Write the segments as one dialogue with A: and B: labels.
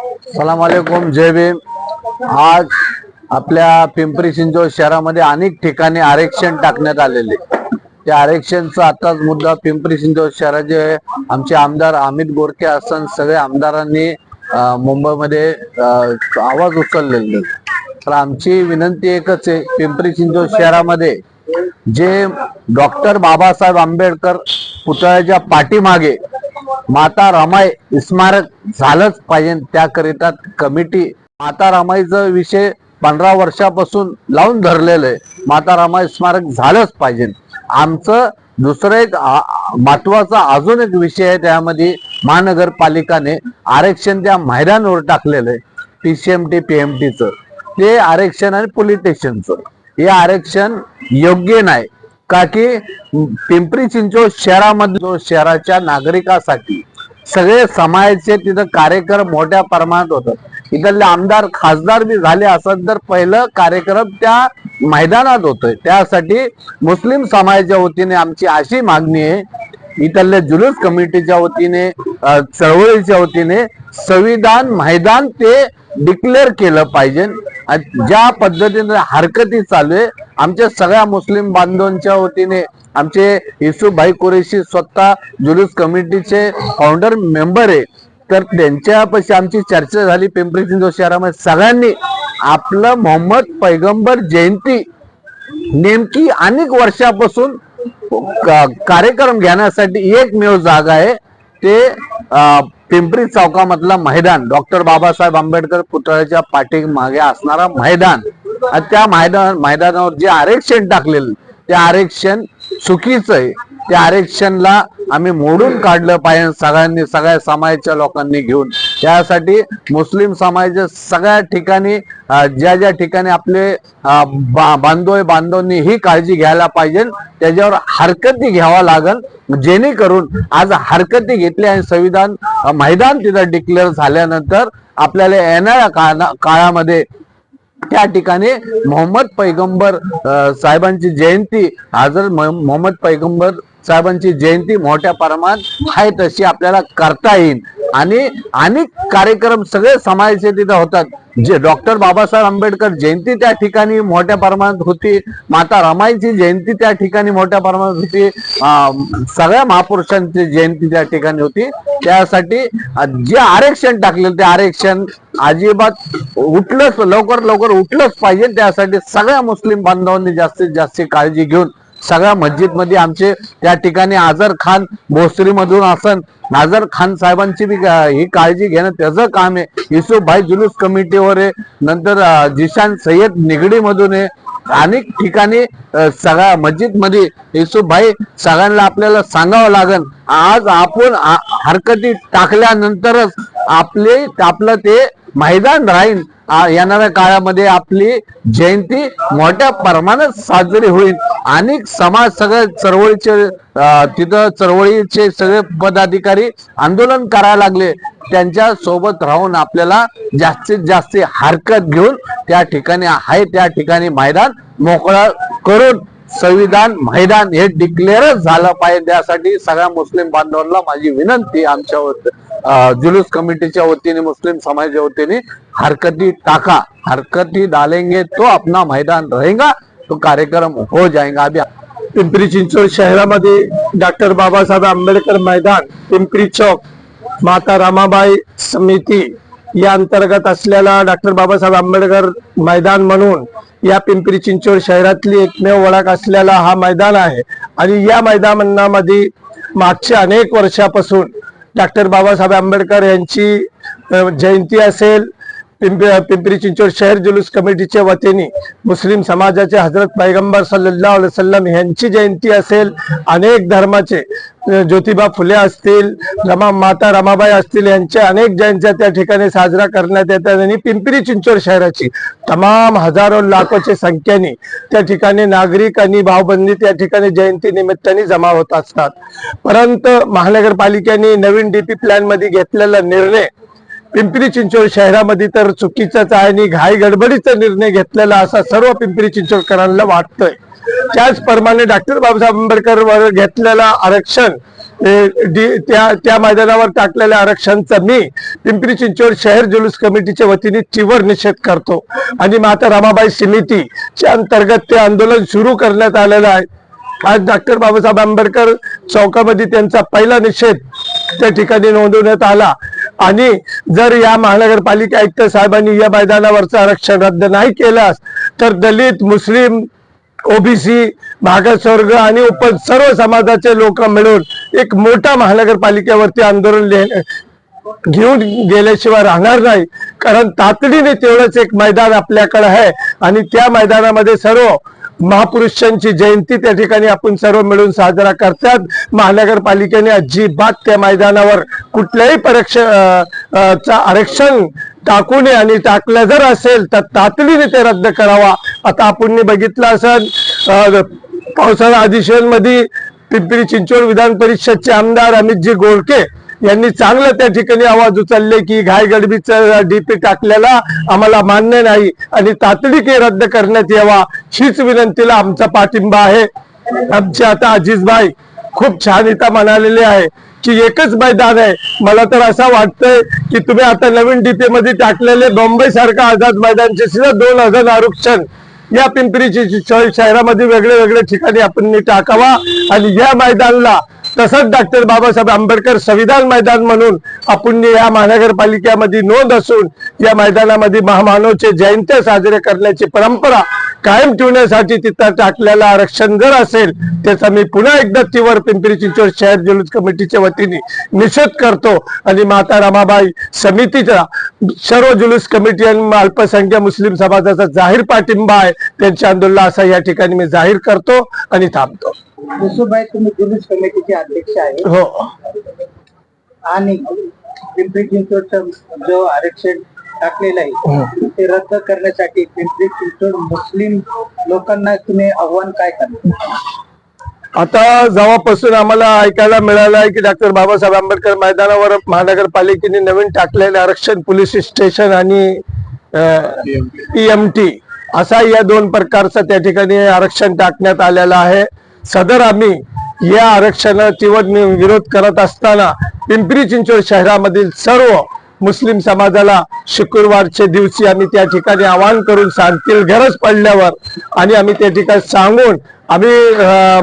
A: सलाम अलेकुम जय भीम. आज आपल्या पिंपरी चिंचवड शहरामध्ये अनेक ठिकाणी आरक्षण टाकण्यात आलेले. त्या आरक्षणचा आताच मुद्दा पिंपरी चिंचवड शहराचे आमचे आमदार अमित गोरखे असं सगळे आमदारांनी मुंबईमध्ये आवाज उचललेले. तर आमची विनंती एकच आहे पिंपरी चिंचवड शहरामध्ये जे डॉक्टर बाबासाहेब आंबेडकर पुतळ्याच्या पाठीमागे माता रमाई स्मारक झालंच पाहिजे. त्याकरिता कमिटी माता रमाईचा विषय पंधरा वर्षापासून लावून धरलेलं आहे. माता रमाई स्मारक झालंच पाहिजे. आमचं दुसरं एक महत्त्वाचा अजून एक विषय आहे त्यामध्ये महानगरपालिकाने आरक्षण त्या महिलांवर टाकलेलं आहे. पीसीएमटी पीएमटीचं ते आरक्षण आणि पोलीस स्टेशनचं. हे आरक्षण योग्य नाही. का की पिंपरी चिंचवड शहरामध्ये शहराच्या नागरिकासाठी सगळे समाजाचे तिथं कार्यक्रम मोठ्या प्रमाणात होतात. इथले आमदार खासदार बी झाले असत तर पहिलं कार्यक्रम त्या मैदानात होतोय. त्यासाठी मुस्लिम समाजाच्या वतीने आमची अशी मागणी आहे. इथल्या जुलूस कमिटीच्या वतीने चळवळीच्या वतीने संविधान मैदान ते डिक्लेअर केलं पाहिजे. ज्या पद्धतीने हरकती चालू आहे आमच्या सगळ्या मुस्लिम बांधवांच्या वतीने आमचे युसुफभाई कुरेशी स्वतः जुलूस कमिटीचे फाउंडर मेंबर आहे. तर त्यांच्यापाशी आमची चर्चा झाली. पिंपरी चिंचवड शहरामध्ये सगळ्यांनी आपलं मोहम्मद पैगंबर जयंती नेमकी अनेक वर्षापासून कार्यक्रम घेण्यासाठी एकमेव जागा आहे. ते पिंपरी चौकामधला मैदान डॉक्टर बाबासाहेब आंबेडकर पुतळ्याच्या पाठीमागे असणारा मैदान. त्या मैदान मैदानावर जे आरक्षण टाकलेलं ते आरक्षण चुकीचं आहे. त्या आरक्षणला आम्ही मोडून काढलं पाहिजे सगळ्यांनी सगळ्या समाजाच्या लोकांनी घेऊन. त्यासाठी मुस्लिम समाजाच्या सगळ्या ठिकाणी ज्या ज्या ठिकाणी आपले बांधव बांधवांनी ही काळजी घ्यायला पाहिजे त्याच्यावर हरकती घ्यावा लागल. जेणेकरून आज हरकती घेतली आणि संविधान मैदान तिथं डिक्लेअर झाल्यानंतर आपल्याला येणाऱ्या काळा- काळामध्ये त्या ठिकाणी मोहम्मद पैगंबर साहेबांची जयंती हजर मोहम्मद पैगंबर साहेबांची जयंती मोठ्या प्रमाणात आहे तशी आपल्याला करता येईल. आणि अनेक कार्यक्रम सगळे समाजाचे तिथे होतात. जे डॉक्टर बाबासाहेब आंबेडकर जयंती त्या ठिकाणी मोठ्या प्रमाणात होती. माता रमाईची जयंती त्या ठिकाणी मोठ्या प्रमाणात होती. सगळ्या महापुरुषांची जयंती त्या ठिकाणी होती. त्यासाठी जे आरक्षण टाकलेलं ते आरक्षण अजिबात उठलंच लवकर लवकर उठलंच पाहिजे. त्यासाठी सगळ्या मुस्लिम बांधवांनी जास्तीत जास्त काळजी घेऊन सगळ्या मस्जिदमध्ये आमचे त्या ठिकाणी आझर खान भोसरी मधून असन नाझर खान साहेबांची बी ही काळजी घेणं त्याचं काम आहे. युसुफ भाई जुलूस कमिटीवर आहे. नंतर जिशान सय्यद निगडी मधून आहे. अनेक ठिकाणी सगळ्या मस्जिदमध्ये युसुफ भाई सगळ्यांना आपल्याला सांगावं लागेल. आज आपण हरकती टाकल्यानंतरच आपले आपलं ते मैदान राहीन येणाऱ्या काळामध्ये आपली जयंती मोठ्या प्रमाणात साजरी होईल. आणि समाज सगळे चळवळीचे तिथं चळवळीचे सगळे पदाधिकारी आंदोलन करायला लागले. त्यांच्यासोबत राहून आपल्याला जास्तीत जास्त हरकत घेऊन त्या ठिकाणी आहे त्या ठिकाणी मैदान मोकळा करून संविधान मैदान हे डिक्लेअरच झालं पाहिजे. त्यासाठी सगळ्या मुस्लिम बांधवांना माझी विनंती आमच्या जुलूस कमिटीच्या वतीने मुस्लिम समाजाच्या वतीने हरकती टाका. हरकती डालेंगे तो अपना मैदान रहेगा तो कार्यक्रम हो जाएगा. अभी
B: पिंपरी चिंचवड शहरामध्ये डॉक्टर बाबासाहेब आंबेडकर मैदान पिंपरी चौक माता रामाबाई समिती या अंतर्गत असलेला डॉक्टर बाबासाहेब आंबेडकर मैदान म्हणून या पिंपरी चिंचवड शहरातली एकमेव ओळख असलेला हा मैदान आहे. आणि या मैदानामध्ये मागच्या अनेक वर्षापासून डॉक्टर बाबासाहेब आंबेडकर यांची जयंती असेल पिंपरी पिंपरी चिंचवड शहर जुलूस कमिटीच्या वतीने मुस्लिम समाजाचे हजरत पैगंबर सल्ला अलैहि यांची जयंती असेल अनेक धर्माचे ज्योतिबा फुले असतील रमा माता रमाबाई असतील यांच्या अनेक जयंत्या त्या ठिकाणी साजरा करण्यात येतात. आणि पिंपरी चिंचवड शहराची तमाम हजारो लाखोच्या संख्येने त्या ठिकाणी नागरिक आणि भावबंदी त्या ठिकाणी जयंती निमित्ताने जमा होत असतात. परंतु महानगरपालिकेने नवीन डीपी प्लॅनमध्ये घेतलेला निर्णय पिंपरी चिंचवड शहरामध्ये तर चुकीचाच आहे आणि घाई गडबडीचा निर्णय घेतलेला असा सर्व पिंपरी चिंचवडकरांना वाटतोय. त्याचप्रमाणे डॉक्टर बाबासाहेब आंबेडकर घेतलेला आरक्षण त्या त्या मैदानावर टाकलेल्या आरक्षणचा मी पिंपरी चिंचवड शहर जुलूस कमिटीच्या वतीने तीव्र निषेध करतो. आणि माता रमाबाई समितीच्या अंतर्गत ते आंदोलन सुरू करण्यात आलेलं आहे. आज डॉक्टर बाबासाहेब आंबेडकर चौकामध्ये त्यांचा पहिला निषेध त्या ठिकाणी नोंदवण्यात आला. आणि जर या महानगरपालिका आयुक्त साहेबांनी या मैदानावरचं आरक्षण रद्द नाही केल्यास तर दलित मुस्लिम ओबीसी मागासवर्ग आणि उप सर्व समाजाचे लोक मिळून एक मोठा महानगरपालिकेवरती आंदोलन ले- घेऊन गेल्याशिवाय राहणार नाही. कारण तातडीने तेवढंच एक मैदान आपल्याकडे आहे आणि त्या मैदानामध्ये सर्व महापुरुषांची जयंती त्या ठिकाणी आपण सर्व मिळून साजरा करतात. महानगरपालिकेने अजिबात त्या मैदानावर कुठल्याही परीक्षा चा आरक्षण टाकू नये आणि टाकलं जर असेल तर तातडीने ते रद्द करावा. आता आपण बघितलं असेल पावसाळा अधिवेशनमध्ये पिंपरी चिंचवड विधान परिषदचे आमदार अमितजी गोळके यांनी चांगलं त्या ठिकाणी आवाज उचलले की घायगडबीचं डीपी टाकलेला आम्हाला मान्य नाही. आणि तातडीने रद्द करण्यात यावा हीच विनंतीला आमचा पाठिंबा आहे. आमचे आता अजिजभाई खूप छान इथं म्हणालेले आहे की एकच मैदान आहे. मला तर असं वाटतंय की तुम्ही आता नवीन डीपी मध्ये टाकलेले बॉम्बे सारखा आझाद मैदानचे सुद्धा दोन हजार आरक्षण या पिंपरी शहरामध्ये वेगळे वेगळे ठिकाणी आपण टाकावा. आणि या मैदानला तसंच डॉक्टर बाबासाहेब आंबेडकर संविधान मैदान म्हणून आपण या महानगरपालिकेमध्ये नोंद असून या मैदानामध्ये महामानवचे जयंत्या साजरे करण्याची परंपरा कायम ठेवण्यासाठी तिथं टाकलेलं आरक्षण जर असेल त्याचा मी पुन्हा एकदा तिवर पिंपरी चिंचवड शहर जुलूस कमिटीच्या वतीने निषेध करतो. आणि माता रमाबाई समितीचा सर्व जुलूस कमिटी आणि अल्पसंख्याक मुस्लिम समाजाचा जाहीर पाठिंबा आहे. त्यांच्या आंदोलनाला असा या ठिकाणी मी जाहीर करतो आणि थांबतो.
C: यशोबाई तुम्ही जुलूस कमिटीचे अध्यक्ष आहे
B: हो.
C: आणि पिंपरी चिंचवडचं जो आरक्षण टाकलेलं आहे ते रद्द करण्यासाठी पिंपरी चिंचवड मुस्लिम लोकांना तुम्ही आव्हान काय करणार?
B: आता जेव्हापासून आम्हाला ऐकायला मिळालं आहे की डॉक्टर बाबासाहेब आंबेडकर मैदानावर महानगरपालिकेने नवीन टाकलेले आरक्षण पोलीस स्टेशन आणि पीएमटी असा या दोन प्रकारचा त्या ठिकाणी आरक्षण टाकण्यात आलेलं आहे. सदर आम्ही या आरक्षणाची तीव्र विरोध करत असताना पिंपरी चिंचवड शहरामधील सर्व मुस्लिम समाजाला शुक्रवारच्या दिवशी आम्ही त्या ठिकाणी आवाहन करून सांगतील गरज पडल्यावर आणि आम्ही त्या ठिकाणी सांगून आम्ही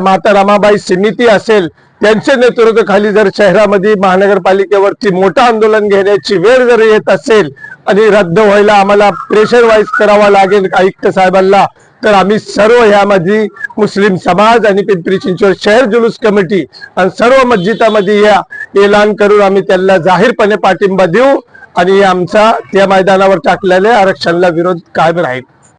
B: माता रमाबाई समिती असेल त्यांचे नेतृत्वाखाली जर शहरामध्ये महानगरपालिकेवरती मोठं आंदोलन घेण्याची वेळ जर येत असेल आणि रद्द व्हायला आम्हाला प्रेशर वाईज करावा लागेल आयुक्त साहेबांना तर आम्ही सर्व ह्यामध्ये मुस्लिम समाज आणि पिंपरी चिंचवड शहर जुलूस कमिटी आणि सर्व मस्जिदामध्ये या ऐलान करून आम्ही त्यांना जाहीरपणे पाठिंबा देऊ आणि आमचा त्या मैदानावर टाकलेल्या आरक्षणाला विरोध कायम राहील.